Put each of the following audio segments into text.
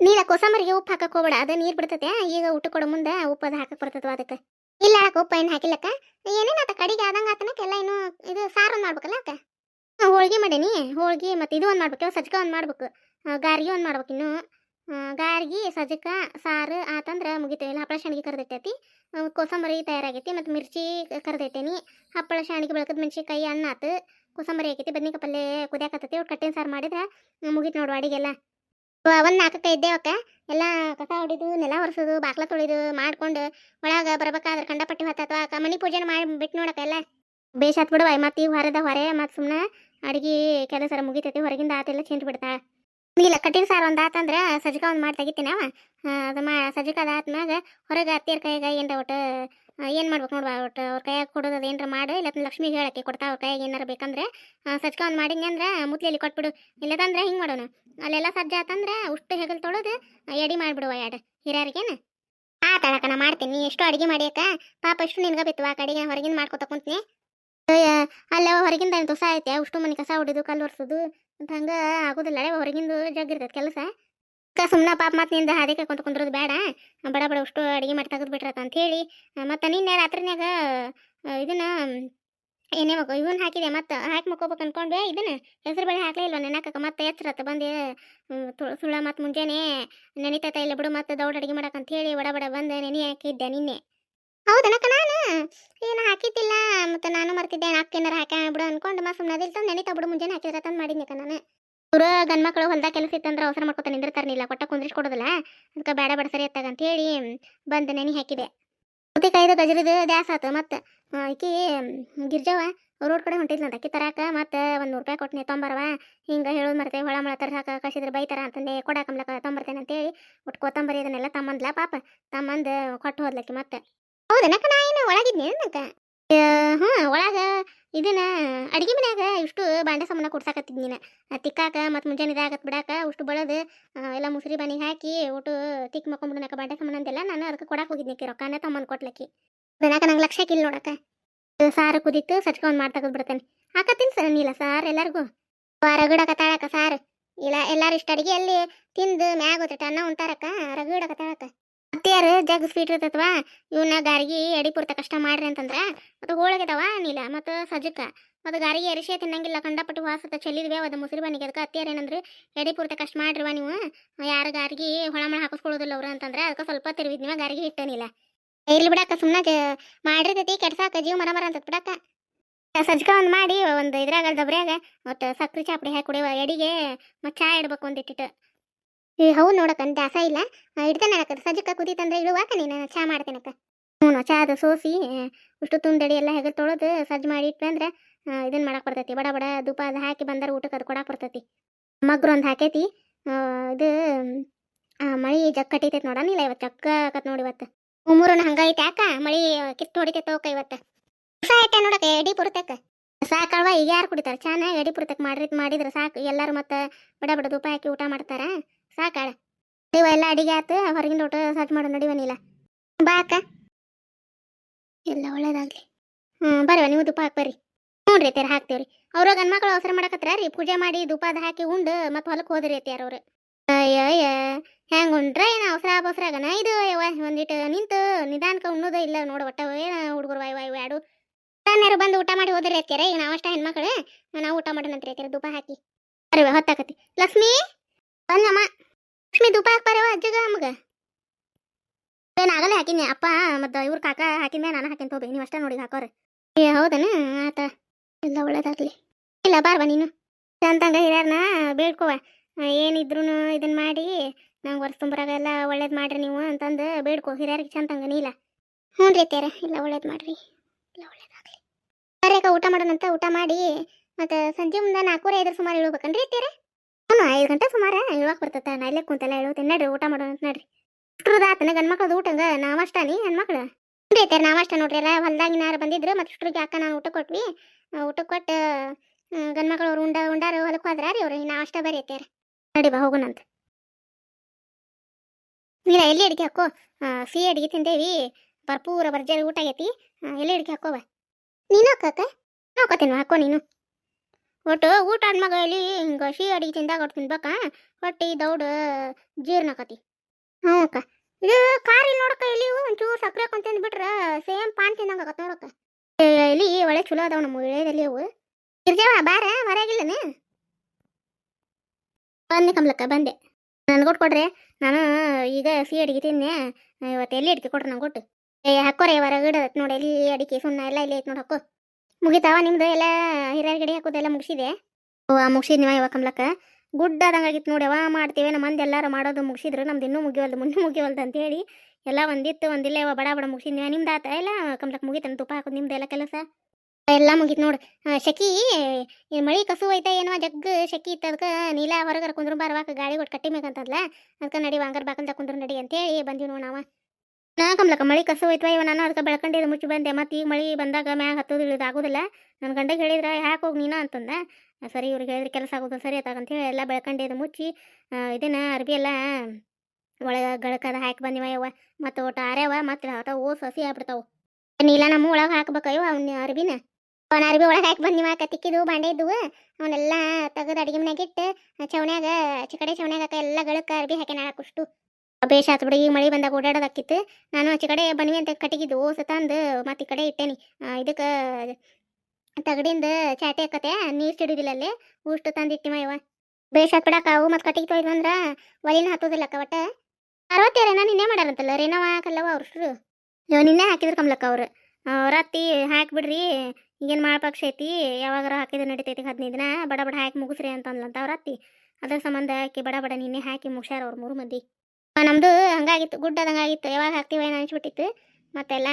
ನೀಲ ಕೊಸಂಬರಿಗೆ ಉಪ್ಪು ಹಾಕಕ್ ಹೋಗ್ಬೇಡ, ಅದ ನೀರ್ ಬಿಡ್ತತೆ, ಈಗ ಊಟ ಕೊಡೋ ಮುಂದೆ ಉಪ್ಪು ಅದು ಹಾಕಕ್ ಬರ್ತದ ಅದಕ್ಕೆ. ಇಲ್ಲ ಅಕ್ಕ ಉಪ್ಪು ಏನು ಹಾಕಿಲ್ಲಕ್ಕ, ಏನೇನು ಆತ, ಕಡಿಗೆ ಆದಂಗ ಆತನಕ್ಕೆ ಎಲ್ಲ ಇನ್ನು ಇದು ಸಾರು ಒಂದು ಮಾಡ್ಬೇಕಲ್ಲ ಅಕ್ಕ. ಹೋಳ್ಗೆ ಮಾಡೀನಿ ಹೋಳ್ಗೆ ಮತ್ತೆ ಇದು ಒಂದು ಮಾಡ್ಬೇಕು ಸಜ್ಜಕ ಒಂದು ಮಾಡ್ಬೇಕು ಗಾರ್ಗಿ ಒಂದು ಮಾಡ್ಬೇಕು ಇನ್ನು. ಗಾರ್ಗಿ ಸಜ್ಜಕ ಸಾರು ಆತಂದ್ರೆ ಮುಗಿತು, ಇಲ್ಲ ಹಪ್ಪಳ ಶಾಣಿಗೆ ಕರೆದಿಟ್ಟೈತಿ ಕೋಸಂಬರಿ ತಯಾರಾಗೈತಿ, ಮತ್ತು ಮಿರ್ಚಿ ಕರೆದಿಟ್ಟೇನಿ ಹಪ್ಪಳ ಶಾಣಿಗೆ ಬೆಳಕದ ಮೆಣಸಿನ್ಕಾಯಿ, ಅನ್ನ ಆತು, ಕೋಸಂಬರಿ ಆಗೈತಿ ಬದ್ನಿಕಾಯಿ ಪಲ್ಯ ಕುದಿಯಾಕತ್ತೈತಿ ಅವ್ರು ಕಟ್ಟಿನ ಸಾರು ಮಾಡಿದ್ರೆ ಮುಗೀತು ನೋಡು ಅಡಿಗೆಲ್ಲ. ಒಂದು ನಾಲ್ಕಕ್ಕೆ ಇದ್ದೇವಕ್ಕ ಎಲ್ಲ ಕಸ ಹೊಡಿದು, ನೆಲ ಒರೆಸೋದು, ಬಾಕ್ಲ ತೊಳಿದು, ಮಾಡ್ಕೊಂಡು ಒಳಗೆ ಬರ್ಬೇಕಾದ್ರೆ ಕಂಡಪಟ್ಟಿ ಹೊತ್ತಾತ ಮನಿ ಪೂಜೆ ಮಾಡಿ ಬಿಟ್ಟು ನೋಡಕ್ಕ ಎಲ್ಲ. ಬೇಷಾತ್ ಬಿಡುವ ಮತ್ತೆ ಈ ಹೊರದ ಹೊರೆ, ಮತ್ತು ಸುಮ್ಮನೆ ಅಡಿಗೆ ಕೆಲಸ ಮುಗಿತೈತಿ, ಹೊರಗಿಂದ ಆತೆಲ್ಲ ಚಿಂತ ಬಿಡ್ತಾಳೆ. ಇಲ್ಲ, ಕಟ್ಟಿನ ಸಾರು ಒಂದು ಆತಂದ್ರೆ ಸಜ್ಕ ಒಂದು ಮಾಡಿ ತೆಗಿತೀನಿ ಅವ. ಅದು ಮಾ ಸಜ್ಜಕ ಅದಾದ್ಮ್ಯಾಗ ಹೊರಗೆ ಅತ್ತಿಯರ ಕೈಯಾಗ ಏನ್ರ ಒಟ್ಟು? ಏನು ಮಾಡ್ಬೇಕು ನೋಡುವ, ಒಟ್ಟು ಅವ್ರ ಕೈಯಾಗ ಕೊಡೋದು ಅದು ಮಾಡಿ ಇಲ್ಲ ಲಕ್ಷ್ಮಿ ಹೇಳಕ್ಕೆ ಕೊಡ್ತಾ ಅವ್ರ ಕೈಯಾಗ ಏನಾರ ಬೇಕಂದ್ರೆ ಸಜ್ಕ ಒಂದು ಮಾಡಿದ್ನಿ ಅಂದ್ರೆ ಮುತ್ಲೆಯಲ್ಲಿ ಕೊಟ್ಬಿಡು, ಇಲ್ಲದಂದ್ರೆ ಹಿಂಗೆ ಮಾಡೋಣ ಅಲ್ಲೆಲ್ಲ ಸಜ್ಜ ಆತಂದ್ರೆ ಉಷ್ಟು ಹೆಗಲ್ ತೊಳೆದು ಎಡಿ ಮಾಡಿಬಿಡುವ ಎರಡು ಹಿರಿಯರಿಗೇನು? ಆ ನಾ ಮಾಡ್ತೀನಿ ಎಷ್ಟು ಅಡುಗೆ ಮಾಡಿಯಕ್ಕ ಪಾಪ ಎಷ್ಟು ನಿನ್ಗೆ ಬಿತ್ತು ಆ ಕಡೆಗೆ ಹೊರಗಿನ ಮಾಡ್ಕೊತ ಕುಂತೀನಿ. ಅಲ್ಲ ಹೊರಗಿಂದ ದೋಸ ಐತೆ, ಉಷ್ಟು ಮನೆ ಕಸ ಹೊಡಿದು ಕಲ್ಲು ಒರೆಸೋದು, ಅಂತ ಹಂಗೆ ಆಗೋದಿಲ್ಲ ಹೊರಗಿಂದ ಜಗ್ ಇರ್ತೈತೆ ಕೆಲಸ ಸುಮ್ಮನೆ ಪಾಪ ಮತ್ತೆ ನಿಂದ ಹಾದಿ ಕೈಕೊಂತ ಕುಂದ್ರದು ಬೇಡ. ಬಡ ಬಡ ಅಷ್ಟು ಅಡಿಗೆ ಮಾಡಿ ತೆಗೆದು ಅಂತ ಹೇಳಿ ಮತ್ತು ನಿನ್ನೆ ರಾತ್ರಿನಾಗ ಇದನ್ನ, ಏನೇ ಮಕ್ಕ ಇವನ್ ಹಾಕಿದೆ ಮತ್ತೆ, ಹಾಕಿ ಮಕ್ಕೋಬೇಕು ಅನ್ಕೊಂಡ್ವಿ. ಇದನ್ನ ಹೆಸರು ಬೇಳೆ ಹಾಕ್ಲೇ ಇಲ್ಲ ನೆನಕಕ್ಕ ಮತ್ತೆ ಎಚ್ಚರತ್ತ ಬಂದು ಸುಳ್ಳ ಮತ್ತು ಮುಂಜಾನೆ. ನೆನಿತೈತ ಇಲ್ಲ ಬಿಡು ಮತ್ತೆ ದೌಡ್ ಅಡುಗೆ ಮಾಡಕ್ಕಂತ ಹೇಳಿ ಬಡ ಬಡ ಬಂದು ನೆನೆ ಹಾಕಿದ್ದೆ ನಿನ್ನೆ. ಹೌದನಕ್ಕ ನಾನು? ಏನು ಹಾಕಿದ್ದಿಲ್ಲ. ಮತ್ತೆ ನಾನು ಮರ್ತಿದ್ದೆ ಅಕ್ಕೇನಾರ ಹಾಕ್ಯ ಬಿಡು ಅನ್ಕೊಂಡು. ಮತ್ತೆ ಸುಮ್ಮನೆ ತಂದು ನೆನಿತಾ ಬಿಡು ಮುಂಜಾನೆ ಹಾಕಿದ್ರೆ ತಂದು ಮಾಡಿದ್ನಕ್ಕ ನಾನು. ಇವ್ರು ಗಂಡ ಮಕ್ಕಳು ಹೊಲ್ದಾಗ ಕೆಲಸ ಇತ್ತಂದ್ರೆ ಅವಸರ ಮಾಡ್ಕೊತ ನಿಂದಿರ್ತಾರನಿಲ್ಲ ಕೊಟ್ಟ ಕುಂದ್ರಿಸ್ಕೊಡೋದಿಲ್ಲ. ಅದಕ್ಕೆ ಬೇಡ ಬೇಡ ಸರಿ ಎತ್ತಾಗ ಅಂತ ಹೇಳಿ ಬಂದು ನೆನೆ ಹಾಕಿದೆ. ಸೌತೆಕಾಯ್ದು ಗಜರಿದು ದ್ಯಾಸ ಆತು. ಮತ್ತ ಆಕಿ ಗಿರ್ಜವ ರೋಡ್ ಕಡೆ ಹೊಂಟಿದ್ಲಂತ ಅಕ್ಕಿ ತರಾಕ ಮತ್ತ ಒಂದು ನೂರು ರೂಪಾಯಿ ಕೊಟ್ಟಿನಿ ತೊಂಬರವ. ಹಿಂಗ ಹೇಳೋದು ಮರ್ತೇವೆ ಹೊಳ ಮಳ ತರ್ಸಾಕ ಕಸಿದ್ರೆ ಬೈತಾರ ಅಂತಂದೆ ಕೊಡಾಕಮ್ಲಕ ತೊಂಬರ್ತೇನೆ ಅಂತೇಳಿ ಒಟ್ಟು ಕೊತ್ತಂಬರಿ ಇದನ್ನೆಲ್ಲ ತಮ್ಮಂದ್ಲ ಪಾಪ. ತಮ್ಮಂದು ಕೊಟ್ಟು ಹೋದ್ಲಕ್ಕಿ ಮತ್ತೆ. ಹೌದನಕ್ಕ ನಾ ಏನು ಒಳಗಿದ್ನಿ ಅನ್ನಕ್ಕ ಹ್ಞೂ ಒಳಗೆ ಇದನ್ನ ಅಡುಗೆ ಮನ್ಯಾಗ ಇಷ್ಟು ಬಾಂಡೆ ಸಾಮಾನ ಕೊಡ್ಸಾಕತ್ತಿದ್ ನೀನು. ತಿಕ್ಕಾಕ ಮತ್ತು ಮುಂಜಾನೆ ಇದಾಗತ್ತೆ ಬಿಡಾಕ ಉಷ್ಟು ಬಳದು ಎಲ್ಲ ಮುಸ್ರಿ ಬಾನಿಗೆ ಹಾಕಿ ಒಟ್ಟು ತಿಕ್ ಮಕ್ಕೊಂಬಿಡನಕ ಬಾಂಡೆ ಸಾಮಾನ ಅಂದೆಲ್ಲ ನಾನು ಅದಕ್ಕೆ ಕೊಡಾಕ ಹೋಗಿದ್ನಿ ರೊಕ್ಕನ ತಮ್ಮನ್ ಕೊಟ್ಲಕ್ಕಿ. ಅದನ್ನಾಕ ನಂಗೆ ಲಕ್ಷ ಕಿಲ್ ನೋಡಕ್ಕ. ಸಾರು ಕುದಿತ್ತು ಸಚ್ಕೊಂಡ್ ಮಾಡಿ ತೆಗೆದು ಬಿಡ್ತೇನೆ. ಹಾಕತ್ತೀನಿ ಸರ್ ನೀಲ ಸಾರ್ ಎಲ್ಲರಿಗೂ. ರಗಡಕ ತಾಳಕ ಸಾರು. ಇಲ್ಲ, ಎಲ್ಲಾರು ಇಷ್ಟ ಅಡಿಗೆ ಅಲ್ಲಿ ತಿಂದು ಮ್ಯಾಗ ಗೊತ್ತಿಟ್ಟು ಅನ್ನ ಉಂಟಾರಕ್ಕ ರಗಡಕ ತಾಳಕ. ಅತ್ತೆಯಾರು ಜಗ್ ಸ್ವೀಟ್ ಇರ್ತೈತವ? ಇವನ್ನ ಗಾರಿಗೆ ಎಡಿ ಪೂರ್ತ ಕಷ್ಟ ಮಾಡ್ರಿ ಅಂತಂದ್ರ ಮತ್ತು ಹೋಳಿಗೆದವ ನೀಲ ಮತ್ತು ಸಜ್ಜಕ. ಮತ್ತು ಗಾರಿಗೆ ಎರಿಸೆ ತಿನ್ನಂಗಿಲ್ಲ, ಕಂಡಪಟ್ಟು ವಾಸತ ಚೆಲ್ಲಿದ್ವಿ ಅದ ಮುಸಿರಿ ಬನ್ನಿಗೆ. ಅದಕ್ಕೆ ಅತ್ತೆಯಾರು ಏನಂದ್ರೆ ಎಡಿ ಪೂರ್ತ ಕಷ್ಟ ಮಾಡ್ರಿವ ನೀವು. ಯಾರು ಗಾರಿಗೆ ಹೊಳಮಳ ಹಾಕಿಸ್ಕೊಳ್ಳೋದಿಲ್ಲ ಅವ್ರು ಅಂತಂದ್ರೆ ಅದಕ್ಕೆ ಸ್ವಲ್ಪ ತಿರುವಿದ್ನಿವ ಗಾರಿಗೆ ಹಿಟ್ಟನಿಲ್ಲ ಇರ್ಲಿ ಬಿಡಕ್ಕ ಸುಮ್ಮನೆ ಮಾಡಿರ್ತೈತಿ ಕೆಡ್ಸಾಕ ಜೀವ ಮರ ಮರ ಅಂತ ಬಿಡಕ್ಕ. ಸಜ್ಜಕ ಒಂದು ಮಾಡಿ ಒಂದು ಇದ್ರಾಗ ದಬ್ರ್ಯಾಗ ಮತ್ತು ಸಕ್ಕರೆ ಚಾಪಡಿ ಹಾಕಿ ಕುಡಿಯುವ ಎಡಿಗೆ ಮತ್ತು ಚಾ ಇಡ್ಬೇಕು ಒಂದು ಹೌ ಹೌದು ನೋಡಕ್ಕ ದಾಸ ಇಲ್ಲ. ಇಡ್ತಾನೆ ಅಕ್ಕ, ಸಜ್ಜಕ್ಕ ಕುದೀತಂದ್ರೆ ಇಳುವಾಕ ನೀನು ಚಾ ಮಾಡ್ತೇನಕ್ಕ ಹ್ಞೂ ಅದು ಸೋಸಿ ಇಷ್ಟು ತುಂದಡಿ ಎಲ್ಲ ಹೆಗಲ್ ತೊಳೆದು ಸಜ್ಜು ಮಾಡಿ ಇಟ್ವಿ ಅಂದ್ರೆ ಇದನ್ನ ಮಾಡಕ್ಕೆ ಬರ್ತೈತಿ. ಬಡ ಬಡ ಧೂಪ ಅದು ಹಾಕಿ ಬಂದರೆ ಊಟಕ್ಕೆ ಅದು ಕೊಡಕ್ಕೆ ಬರ್ತೈತಿ. ಮಗ್ರು ಒಂದು ಹಾಕೈತಿ. ಇದು ಮಳಿ ಜಗ್ ಕಟ್ಟಿತೈತಿ ನೋಡನಿಲ್ಲ ಇವತ್ತು ಜಗ್ಗ ಆಕತ್ ನೋಡಿ ಇವತ್ತು. ಮೂರನ್ನ ಹಂಗೈತೆ ಯಾಕ ಮಳಿ ಕಿತ್ತು ಹೊಡಿತೈತೆ ಅವಕ್ಕ ಇವತ್ತು. ಸಾಯ್ತೆ ನೋಡಕ್ಕೆ, ಎಡಿ ಪುರ್ತಕ್ಕ. ಸಾಕಲ್ವಾ ಈಗ ಯಾರು ಕುಡಿತಾರೆ? ಚೆನ್ನಾಗಿ ಎಡಿ ಪುರ್ತಕ್ಕೆ ಮಾಡ್ರಿ ಮಾಡಿದ್ರೆ ಸಾಕು. ಎಲ್ಲರೂ ಮತ್ತೆ ಬಡ ಬಡ ಧೂಪ ಹಾಕಿ ಊಟ ಮಾಡ್ತಾರ? ಸಾಕಾಳ. ನೀವು ಎಲ್ಲ ಅಡಿಗೆ ಆತು, ಹೊರಗಿಂದ ಊಟ ಸಜ್ಜು ಮಾಡೋ ನಡಿವನಿಲ್ಲ ಬಾ ಅಕ್ಕ. ಎಲ್ಲ ಒಳ್ಳೇದಾಗ್ಲಿ. ಹ್ಞೂ ಬರವ, ನೀವು ಧೂಪ ಹಾಕಿ ಬರ್ರಿ. ಹ್ಞೂ ರೀ ತೀರ ಹಾಕ್ತೀವ್ರಿ. ಅವ್ರ ಗಂಡ್ಮಕ್ಳು ಅವಸರ ಮಾಡಕತ್ರ ರೀ ಪೂಜೆ ಮಾಡಿ ಧೂಪ ಹಾಕಿ ಉಂಡು ಮತ್ತೆ ಹೊಲಕ್ಕೆ ಹೋದ್ರಿ ಅತ್ಯಾರ ಅವ್ರು. ಅಯ್ಯ ಅಯ್ಯ ಹೆಂಗ್ ಉಂಡ್ರ ಏನು ಅವಸರ ಬಸರಾಗನ ಇದು ಒಂದಿಟ್ಟು ನಿಂತು ನಿಧಾನಕ್ಕೆ ಉಣ್ಣೋದೇ ಇಲ್ಲ ನೋಡು ಒಟ್ಟ ಏನ ಹುಡುಗರು ವಾಯ್ ವಾಯ್ ವಾಡು ತಾನೇರು ಬಂದು ಊಟ ಮಾಡಿ ಹೋದ್ರಿ ಐತಿಯಾರ ಈಗ ನಾವಷ್ಟ ಹೆಣ್ಮಕ್ಳು. ನಾವು ಊಟ ಮಾಡೋಣಂತ್ರಿ ಐತಿಯಾರ ಧೂಪ ಹಾಕಿ. ಅರಿವ ಹೊತ್ತಾಕತಿ. ಲಕ್ಷ್ಮಿ? ಬಂದಮ್ಮ. ಲಕ್ಷ್ಮಿ ಧೂಪ ಹಾಕ್ಬಾರವ ಅಜ್ಜಗ ನಮಗ? ಏನಾಗಲ್ಲ ಹಾಕಿನಿ. ಅಪ್ಪ ಮತ್ತು ಇವ್ರ ಕಾಕ ಹಾಕಿನ ನಾನು ಹಾಕಿನ ತಗೋಬೇಕು ನೀವು ಅಷ್ಟೇ ನೋಡಿ ಹಾಕೋರಿ. ಏ, ಹೌದನ? ಆತ. ಎಲ್ಲ ಒಳ್ಳೇದಾಗ್ಲಿ. ಇಲ್ಲ, ಬಾರ್ವ ನೀನು. ಅಂತಂಗ ಹಿರಿಯರ್ನ ಬೇಡ್ಕೋವ. ಏನಿದ್ರು ಇದನ್ನ ಮಾಡಿ ನಂಗೆ ವರ್ಷ ತುಂಬರಾಗ ಎಲ್ಲ ಒಳ್ಳೇದು ಮಾಡ್ರಿ ನೀವು ಅಂತಂದು ಬೇಡ್ಕೋ. ಹಿರಿಯರಿಗೆ ಚಂತಂಗ ನೀಲ. ಹ್ಞೂ ರೀ ತ್ಯಾರ ಇಲ್ಲ ಒಳ್ಳೇದು ಮಾಡ್ರಿ. ಇಲ್ಲ ಒಳ್ಳೇದಾಗ್ಲಿ. ಬರ್ಯಾಕ ಊಟ ಮಾಡೋಣಂತ ಊಟ ಮಾಡಿ ಮತ್ತು ಸಂಜೆ ಮುಂದೆ ನಾಲ್ಕೂವರೆ ಐದರ ಸುಮಾರು ಇಳ್ಬೇಕನ್ರಿ ಅತ್ಯಾರ ಹ್ಞೂ ಐದು ಗಂಟೆ ಸುಮಾರ ಹೇಳಕ್ ಬರ್ತೈತೆ, ನಾ ಇಲ್ಲೇ ಕುಂತೆಲ್ಲ ನಡ್ರಿ, ಊಟ ಮಾಡೋಣ ಅಂತ ನಡ್ರಿ. ಇಷ್ಟ್ರದಾತನ ಗಂಡ್ಮಕ್ಳದ ಊಟಂಗ ನಾವಷ್ಟ ನೀ ಹೆಣ್ಮಕ್ಳು. ಐತೆ ನಾವಷ್ಟ ನೋಡ್ರಿ, ಎಲ್ಲ ಹೊಲ್ದಾಗಿನ ಯಾರು ಬಂದಿದ್ರು ಮತ್ತೆ ಇಷ್ಟ್ರಿಗೆ ಅಕ್ಕ ನಾನು ಊಟ ಕೊಟ್ವಿ. ಊಟ ಕೊಟ್ಟು ಗಂಡ್ಮಕ್ಳು ಅವ್ರು ಉಂಡ, ಉಂಡಾರು, ಹೊಲಕ್ಕೆ ಹೋದ್ರ ರೀ ಅವ್ರು ನಾವಷ್ಟ ಬರೀ ಐತೆ ನಡಿ ಬಾ ಹೋಗೋಣಂತ ಇಲ್ಲ, ಎಲ್ಲಿ ಅಡಿಗೆ ಹಾಕೋ? ಸಿಹಿ ಅಡಿಗೆ ತಿಂದೇವಿ, ಭರ್ಪೂರ ಭರ್ಜರಿ ಊಟ ಆಗೈತಿ. ಎಲ್ಲಿ ಅಡಿಗೆ ಹಾಕೋವ ನೀನು ಹಾಕಕ್ಕ ಹಾಕೋತೇನು, ಹಾಕೋ ನೀನು. ಒಟ್ಟು ಊಟ ಮಗ ಇಲ್ಲಿ ಹಿಂಗೆ ಸಿಹಿ ಅಡಿಗೆ ತಿಂದಾಗ ಒಟ್ಟು ತಿನ್ಬೇಕಾ. ಹೊಟ್ಟಿ ಜೀರ್ಣ ಜೀರ್ಣಕತಿ ಹ್ಞೂ ಅಕ್ಕ. ಇದು ಕಾರಿ ನೋಡಕ್ಕ ಇಲ್ಲಿ ಒಂಚೂರು ಸಕ್ಕರೆ ಹಾಕೊಂಡು ತಿಂದ್ಬಿಟ್ರೆ ಸೇಮ್ ಪಾನ್ ತಿಂದಂಗೆ ಆಗತ್ತೆ ನೋಡಕ್ಕ. ಇಲ್ಲಿ ಒಳ್ಳೆ ಚಲೋ ಅದಾವ ನಮ್ಮ ಇಳೆದಲ್ಲಿ ಅವು. ಇರ್ಜಾವ ಬಾರ ಹೊರಗಿಲ್ಲನೆ? ಬಂದೆ ಕಮಲಕ್ಕ ಬಂದೆ. ನನ್ಗೊಟ್ಟು ಕೊಡ್ರಿ ನಾನು ಈಗ ಸಿಹಿ ಅಡಿಗೆ ತಿನ್ನೆ ಇವತ್ತು ಎಲ್ಲಿ ಅಡಿಕೆ ಕೊಡ್ರಿ ನಂಗೆ ಕೊಟ್ಟು. ಏ ಹಾಕೋರಿ ಹೊರಗಡೆ ನೋಡಿ ಎಲ್ಲಿ ಅಡಿಕೆ ಸುಣ್ಣ ಎಲ್ಲ ಇಲ್ಲಿ ಐತೆ ನೋಡಿ ಹಾಕೋ. ಮುಗಿತಾವ ನಿಮ್ದು? ಎಲ್ಲ ಹಿರಿಯರ್ ಗಡಿ ಹಾಕೋದೆಲ್ಲ ಮುಗಿಸಿದೆ? ಓ ಮುಗಿಸಿದ್ನಿವ ಇವಾಗ ಕಮ್ಲಕ್ಕ? ಗುಡ್ಡ ಆದಂಗಾಗಿತ್ತು ನೋಡಿ, ಅವ ಮಾಡ್ತೀವಿ ನಮ್ಮ ಎಲ್ಲಾರು ಮಾಡೋದು ಮುಗಿಸಿದ್ರು, ನಮ್ದು ಇನ್ನೂ ಮುಗಿವಲ್ದು ಮುನ್ನೂ ಮುಗಿವಲ್ದು ಅಂತೇಳಿ ಎಲ್ಲ ಒಂದಿತ್ತು, ಒಂದಿಲ್ಲ, ಇವ ಬಡ ಬಡ ಮುಗಿಸಿದ್ನಿವ ನಿಮ್ದು ಆತ? ಎಲ್ಲ ಕಮ್ಲಕ್ಕ ಮುಗಿತಾನೆ ತುಪ್ಪ ಹಾಕೋದು, ನಿಮ್ದು ಎಲ್ಲ ಕೆಲಸ? ಎಲ್ಲ ಮುಗೀತು ನೋಡು. ಶಕಿ ಮಳಿ ಕಸು ಐತೆ ಏನೋ ಜಗ್ ಶಕಿ ಇತ್ತು ಅದಕ್ಕೆ ನೀಲ ಹೊರಗರ ಕುಂದ್ರು ಬಾರವಾಕ ಗಾಳಿ ಕೊಟ್ಟು ಕಟ್ಟಿ ಮೇಕಂತದ್ಲ ಅದಕ್ಕೆ ನಡಿ ವಾಂಗರ್ ಬಾಕಲ್ದ ಕುಂದ್ರು ನಡಿ ಅಂತೇಳಿ ಬಂದೀವಿ ನೋಡಿ ನಾವು. ನಾ ಕಮ್ಲಕ್ಕ ಮಳಿ ಕಸ ಹೋಯ್ತವ ಇವ, ನಾನು ಅದಕ್ಕೆ ಬೆಳ್ಕೊಂಡಿದ್ದು ಮುಚ್ಚಿ ಬಂದೆ. ಮತ್ತೆ ಈಗ ಮಳಿ ಬಂದಾಗ ಮ್ಯಾಗ ಹತ್ತೋದು ಇಳಿದು ನನ್ನ ಗಂಡಗೆ ಹೇಳಿದ್ರೆ, ಯಾಕೆ ಹೋಗಿ ನೀನು? ಅಂತಂದ. ಸರಿ ಇವ್ರಿಗೆ ಹೇಳಿದ್ರೆ ಕೆಲಸ ಆಗೋದು ಸರಿ ಅಂತ ಹೇಳಿ ಎಲ್ಲ ಬೆಳ್ಕೊಂಡಿದ್ದು ಮುಚ್ಚಿ ಇದನ್ನ ಅರ್ಬಿ ಎಲ್ಲ ಒಳಗೆ ಗಳಕದ ಹಾಕಿ ಬಂದಿವ ಯವ್ವ. ಮತ್ತು ಒಟ್ಟು ಆರ್ಯವ, ಮತ್ತೆ ಆತ ಓ ಸಸಿ ಆಗ್ಬಿಡ್ತಾವು. ನೀಲ ನಮ್ಮ ಒಳಗೆ ಹಾಕ್ಬೇಕ ಇವ ಅವ್ನ ಅರ್ಬಿನ. ಅವನ ಅರ್ಬಿ ಒಳಗೆ ಹಾಕಿ ಬಂದಿವ, ಕತ್ತಿಕ್ಕಿದು ಬಾಂಡೆ ಇದ್ವು ಅವನ್ನೆಲ್ಲ ತೆಗೆದು ಅಡಿಗೆ ಮನೆಗಿಟ್ಟು ಇಟ್ಟು ಚವನ್ಯಾಗ ಚಿಕಡೆ ಚೌನ್ಯಾಗ ಎಲ್ಲ ಗಳಕ್ಕೆ ಅರ್ಬಿ ಹಾಕ್ಯಾನ ನಾಳಕುಷ್ಟು ಬೇಷ್ ಆತು ಬಿಡಿ. ಈಗ ಮಳೆ ಬಂದಾಗ ಓಡಾಡೋದಾಕಿತ್ತು ನಾನು ಆಚೆ ಕಡೆ ಬನ್ನಿ ಅಂತ ಕಟ್ಟಿಗಿದ್ದು ಓಸ ತಂದು ಮತ್ತೆ ಕಡೆ ಇಟ್ಟೇನಿ. ಇದಕ್ಕೆ ತಗಡಿಂದ ಚಾಟಿ ಹಾಕತೆ ನೀರು ಸಿಡಿದಿಲ್ಲ ಅಲ್ಲಿ. ಉಷ್ಟು ತಂದಿಟ್ಟಿ ಇವ. ಬೇಷ್ ಆತ್ ಬಿಡಕ್ಕ. ಅವು ಮತ್ತೆ ಕಟ್ಟಿಗೆ ತೊಯ್ದು ಅಂದ್ರ ಒಲಿನ ಹತ್ತೋದಿಲ್ಲಕ್ಕ ಒಟ್ಟ. ಅರವತ್ತೇರೇನ ನಿನ್ನೆ ಮಾಡಾರಂತಲ್ಲ? ರೇನವ ಹಾಕಲ್ಲವ ಅವ್ರು ಇವ ನಿನ್ನೆ ಹಾಕಿದ್ರು ಕಮ್ಲಕ್ಕ ಅವ್ರು. ರಾತ್ರಿ ಹಾಕ್ಬಿಡ್ರಿ ಈಗೇನು ಮಾಡ್ಪಕ್ಷ ಐತಿ. ಯಾವಾಗಾರ ಹಾಕಿದ್ರು ನಡಿತೈತಿ ಹದಿನೈದು ದಿನ. ಬಡ ಬಡ ಹಾಕಿ ಮುಗಿಸ್ರಿ ಅಂತ ಅಂದ್ಲಂತ ಅವ್ರ ಅತ್ತಿ. ಅದ್ರ ಸಂಬಂಧ ಹಾಕಿ ಬಡ ಬಡ ನಿನ್ನೆ ಹಾಕಿ ಮುಗಿಸ್ಯಾರ ಅವ್ರು ಮೂರು ಮಂದಿ. ನಮ್ದು ಹಂಗಾಗಿತ್ತು ಗುಡ್ಡದಂಗಾಗಿತ್ತು ಯಾವಾಗ ಹಾಕ್ತಿವ ಏನೋ ಅನ್ಸ್ಬಿಟ್ಟಿತ್ತು. ಮತ್ತೆಲ್ಲ,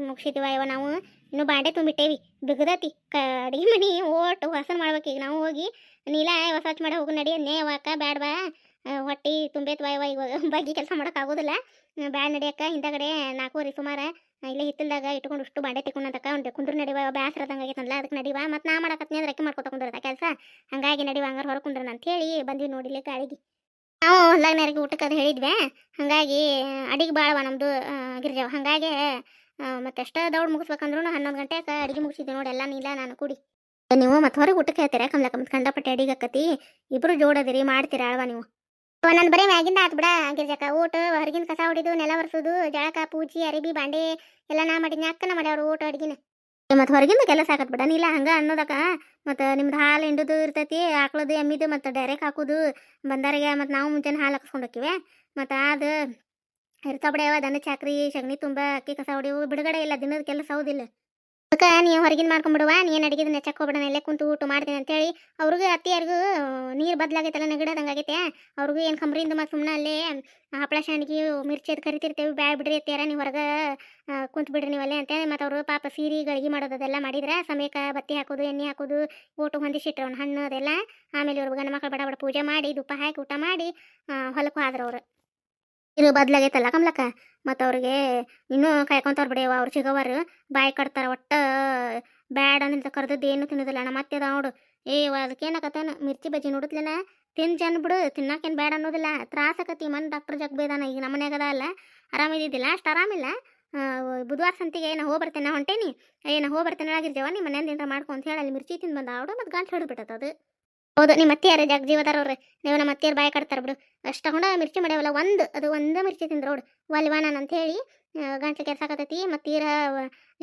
ಮುಗಿಸಿದೀವ ಇವ ನಾವು. ಇನ್ನು ಬಾಂಡೆ ತುಂಬಿಟ್ಟೇವಿ. ಬಿಗದತಿ. ಕ, ಅಡಿಗೆ ಮನೆ ಓಟು ಮಾಡ್ಬೇಕು ಈಗ ನಾವು ಹೋಗಿ. ನೀಲ ಇವ ಸ್ವಚ್ಛ ಮಾಡಿ ಹೋಗಿ ನಡಿ ನೇ ಯಾವಾಕ. ಬ್ಯಾಡ ಹೊಟ್ಟಿ ತುಂಬೈತ್ವ ಇವ ಇವಾಗ. ಬಗ್ಗಿ ಕೆಲಸ ಮಾಡೋಕ್ಕಾಗೋದಿಲ್ಲ ಬ್ಯಾಡ ನಡಿಯಕ್ಕ ಹಿಂದಗಡೆ ನಾಲ್ಕೂವರೆ ಸುಮಾರು. ಇಲ್ಲೇ ಹಿತ್ತಲ್ದಾಗ ಇಟ್ಕೊಂಡು ಅಷ್ಟು ಬಾಂಡೆ ತಿಕ್ಕೊಂಡಂತಕ್ಕ ಒಂದು ಕುಂದ್ರ ನಡಿವ. ಬೇಸರದಂಗೆ ಆಗೈತಲ್ಲ ಅದಕ್ಕೆ ನಡಿವ. ಮತ್ತು ನಾ ಮಾಡಕತ್ನಿ ಅಂದ್ರೆ ಅಕ್ಕಿ ಮಾಡ್ಕೊತ ಕುಂದಿರತ್ತ ಕೆಲಸ. ಹಂಗಾಗಿ ನಡಿವ. ಹಂಗಾರೆ ಹೊರ ಕುಂದ್ರನ ಅಂತ ಹೇಳಿ ಬಂದ್ವಿ ನೋಡಿಲಿ ಗಾಳಿಗೆ. ನಾವು ಹೊಲ್ದಾಗ ನರಿಗೆ ಊಟಕ್ಕೆ ಅದು ಹೇಳಿದ್ವಿ. ಹಂಗಾಗಿ, ಅಡಿಗೆ ಭಾಳವ ನಮ್ಮದು ಗಿರ್ಜಾವ. ಹಾಗಾಗಿ ಮತ್ತೆ ಎಷ್ಟೋ ದೌಡ್ ಮುಗಿಸ್ಬೇಕಂದ್ರೂ ಹನ್ನೊಂದು ಗಂಟೆಗೆ ಅಡಿಗೆ ಮುಗಿಸಿದ್ವಿ ನೋಡಿ, ಎಲ್ಲ ನೀಲ ನಾನು ಕೂಡಿ. ನೀವು ಮತ್ತೆ ಹೊರಗೆ ಊಟಕ್ಕೆ ಹೇಳ್ತೀರಾ? ಕಮಲ ಮತ್ತೆ ಕಂಡಪಟ್ಟೆ ಅಡಿಗೆ ಆಕತಿ. ಇಬ್ರು ಜೋಡದಿರಿ ಮಾಡ್ತೀರಾ ಅಲ್ವಾ ನೀವು? ನನ್ನ ಬರೀ ಮ್ಯಾಗಿಂದ ಆತ್ ಬಿಡ ಗಿರ್ಜಕ್ಕ. ಊಟ, ಹೊರಗಿನ ಕಸ ಹೊಡಿದು, ನೆಲ ಒರೆಸೋದು, ಜಳಕ, ಪೂಜಿ, ಅರಿಬಿ, ಬಾಂಡೆ ಎಲ್ಲ ನಾ ಮಾಡಿದ್ನಿ. ಅಕ್ಕನ ಮಾಡ್ಯಾವ್ರು ಊಟ ಅಡಿಗೆನ. ಮತ್ತೆ ಹೊರಗಿಂದ ಕೆಲಸ ಆಗತ್ ಬಿಡ. ನೀಲ ಹಂಗ ಅನ್ನೋದಕ್ಕ ಮತ್ತು ನಿಮ್ದು ಹಾಲು ಹಿಂಡುದು ಇರ್ತೈತಿ, ಆಕಳದು ಎಮ್ಮಿದು ಮತ್ತು ಡೈರೆಕ್ಟ್ ಹಾಕೋದು, ಬಂದಾರಿಗೆ ಮತ್ತು ನಾವು ಮುಂಚೆನೆ ಹಾಲು ಹಾಕಿಸ್ಕೊಂಡು ಹೋಕಿವೆ ಮತ್ತು ಅದು ಇರ್ತಾವ ಬಿಡ್ಯಾವ ದನ ಚಾಕ್ರಿ ಸಗಣಿ ತುಂಬ, ಅಕ್ಕಿ ಕಸ ಹೊಡಿವು ಬಿಡುಗಡೆ ಇಲ್ಲ, ದಿನದ ಕೆಲಸ ಹೌದಿಲ್ಲ. ಅದಕ್ಕೆ ನೀವು ಹೊರಗಿನ ಮಾಡ್ಕೊಂಬಿಡುವ ನೀನು ಅಡಿಗೆ ನೆಚ್ಚಕ್ಕೆ ಹೋಗ್ಬಿಡೋಣ ಇಲ್ಲೇ ಕುಂತು ಊಟ ಮಾಡ್ತೀನಿ ಅಂತೇಳಿ. ಅವ್ರಿಗೂ ಅತ್ತಿಯರ್ಗೂ ನೀರು ಬದಲಾಗೈತಲ್ಲ ನೆಗಡದಂಗೆ ಆಗೈತೆ ಅವ್ರಿಗೂ ಏನು ಕಂಬ್ರಿಂದ ಮತ್ತು ಸುಮ್ಮನೆ ಅಲ್ಲೇ ಹಪ್ಪಳ ಶಾಣಿಗೆ, ಮಿರ್ಚಿ ಅದು ಕರಿತಿರ್ತೇವೆ, ಬ್ಯಾಡ ಬಿಡ್ರಿ ಅತ್ತಿಯಾರ, ನೀವು ಹೊರಗೆ ಕುಂತು ಬಿಡ್ರಿ ನೀವಲ್ಲೇ ಅಂತೇಳಿ ಮತ್ತು ಅವರು ಪಾಪ ಸೀರೆ, ಗಳಿಗೆ ಮಾಡೋದು ಅದೆಲ್ಲ ಮಾಡಿದ್ರೆ, ಸಮಯಕ್ಕೆ ಬತ್ತಿ ಹಾಕೋದು, ಎಣ್ಣೆ ಹಾಕೋದು ಊಟ ಹೊಂದಿಸಿಟ್ರು ಹಣ್ಣು ಅದೆಲ್ಲ. ಆಮೇಲೆ ಇವ್ರು ಗಂಡ ಮಕ್ಕಳು ಬಡ ಬಡ ಪೂಜೆ ಮಾಡಿ ದುಪ್ಪ ಹಾಕಿ ಊಟ ಮಾಡಿ ಹೊಲಕ್ಕೆ ಹೋದ್ರು ಅವ್ರು ಇದು ಬದ್ಲಾಗೈತಲ್ಲ ಕಮ್ಲಕ್ಕ. ಮತ್ತು ಅವ್ರಿಗೆ ಇನ್ನೂ ಕಾಯ್ಕೊಂತಾರ ಬಿಡಿ ಅವ್ರು ಸಿಗೋವರು. ಬಾಯಿ ಕಟ್ತಾರ ಒಟ್ಟ. ಬ್ಯಾಡ ಅಂತ ಕರ್ದದ್ದು ಏನು ತಿನ್ನೋದಿಲ್ಲ. ಅಣ್ಣ ಮತ್ತೆ ಅದ ನೋಡು. ಏ ಅದಕ್ಕೇನಾಕತ್ತಾನ ಮಿರ್ಚಿ ಬಜ್ಜಿ ನೋಡಿದ್ಲೇನ? ತಿಂದು ಜನ್ ಬಿಡು ತಿನ್ನಕೇನು ಬೇಡ ಅನ್ನೋದಿಲ್ಲ. ತ್ರಾಸಕತಿ ಮನ್ ಡಾಕ್ಟರ್ ಜಗ್ ಬೇದಾನ. ಈಗ ನಮ್ಮ ಮನ್ಯಾಗ ಅದ ಅಲ್ಲ ಆರಾಮಿದ್ದಿದ್ದಿಲ್ಲ ಅಷ್ಟು ಆರಾಮಿಲ್ಲ ಬುಧವಾರ ಸಂತಿಗೆ ಏನೋ ಹೋಗಿ ಬರ್ತೇನೆ ಹೊಂಟೇನಿ. ಏನೋ ಹೋಗಿ ಬರ್ತೇನೆ ಆಗಿರ್ಜವ ನಿಮ್ಮ ಮನೆಯಿಂದ ಏನಾರ ಮಾಡ್ಕೊ ಅಂತ ಹೇಳಿ ಅಲ್ಲಿ ಮಿರ್ಚಿ ತಿಂದು ಬಂದ ಅವಡು ಮತ್ತು ಗಂಟು ಹಿಡಿದು ಬಿಟ್ಟದ ಅದು. ಹೌದು ನಿಮ್ಮ ಅತ್ತಿಯಾರ ಜಗ್ ಜೀವದಾರವ್ರೆ ನೀವು ನಮ್ಮ ಅತ್ತಿಯರ್ ಬಾಯಿ ಕಟ್ತಾರ ಬಿಡು. ಅಷ್ಟು ಹೊಂಡ ಮಿರ್ಚಿ ಮಾಡ್ಯಾವಲ್ಲ, ಒಂದು, ಅದು ಒಂದು ಮಿರ್ಚಿ ತಿಂದ್ರು ನೋಡು ನಾನು ಅಂತ ಹೇಳಿ ಗಂಟ್ಲು ಕೆಲಸ ಆಕತೈತಿ ಮತ್ತು ತೀರ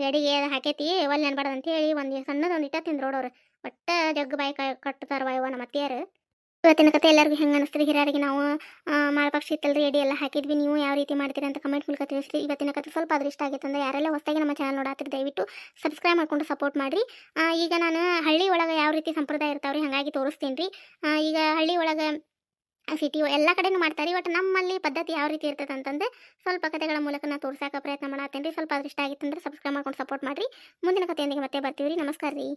ಎಡಿಗೆ ಹಾಕೈತಿ ಒಲ್ಲೆ ಅನ್ಬಾರ್ದು ಅಂತ ಹೇಳಿ ಒಂದು ಸಣ್ಣದೊಂದು ಇಟ್ಟ ತಿಂದ್ರು ನೋಡೋರು ಒಟ್ಟ ಜಗ್ ಬಾಯಿ ಕಟ್ತಾರ ವಾಯವ್ವ ನಮ್ಮ ಅತ್ತಿಯರು. ಇವತ್ತಿನ ಕತೆ ಎಲ್ಲರಿಗೂ ಹೆಂಗೆ ಅನಿಸ್ತೀರಿ? ಹಿರಿಯರಿಗೆ ನಾವು ಮಾಳ್ಪಕ್ಷ ಇತ್ತಲ್ರಿ ಎಡಿ ಎಲ್ಲ ಹಾಕಿದ್ವಿ. ನೀವು ಯಾವ ರೀತಿ ಮಾಡ್ತೀರಿ ಅಂತ ಕಮೆಂಟ್ ಮೂಲಕ ತಿಳಿಸ್ರಿ. ಇವತ್ತಿನ ಕತೆ ಸ್ವಲ್ಪ ಆದ್ರೆ ಇಷ್ಟ ಆಗಿತ್ತು ಅಂದ್ರೆ ಯಾರೆಲ್ಲ ಹೊಸದಾಗಿ ನಮ್ಮ ಚಾನಲ್ ನೋಡಾತಿರಿ, ದಯವಿಟ್ಟು ಸಬ್ಸ್ಕ್ರೈಬ್ ಮಾಡ್ಕೊಂಡು ಸಪೋರ್ಟ್ ಮಾಡಿರಿ. ಈಗ ನಾನು ಹಳ್ಳಿ ಒಳಗೆ ಯಾವ ರೀತಿ ಸಂಪ್ರದಾಯ ಇರ್ತಾವ್ರಿ ಹಾಗಾಗಿ ತೋರಿಸ್ತೀನಿ ರೀ. ಈಗ ಹಳ್ಳಿ ಒಳಗೆ ಸಿಟಿ ಎಲ್ಲ ಕಡೆನೂ ಮಾಡ್ತಾರೆ ಬಟ್ ನಮ್ಮಲ್ಲಿ ಪದ್ಧತಿ ಯಾವ ರೀತಿ ಇರ್ತದೆ ಅಂತಂದ್ರೆ ಸ್ವಲ್ಪ ಕಥೆಗಳ ಮೂಲಕ ನಾನು ತೋರಿಸಾಕ ಪ್ರಯತ್ನ ಮಾಡತ್ತೇನೆ ರೀ. ಸ್ವಲ್ಪ ಆದ್ರೆ ಇಷ್ಟ ಆಗಿತ್ತು ಅಂದ್ರೆ ಸಬ್ಸ್ಕ್ರೈಬ್ ಮಾಡ್ಕೊಂಡು ಸಪೋರ್ಟ್ ಮಾಡಿರಿ. ಮುಂದಿನ ಕಥೆಯೊಂದಿಗೆ ಮತ್ತೆ ಬರ್ತೀವಿ ರೀ. ನಮಸ್ಕಾರ ರೀ.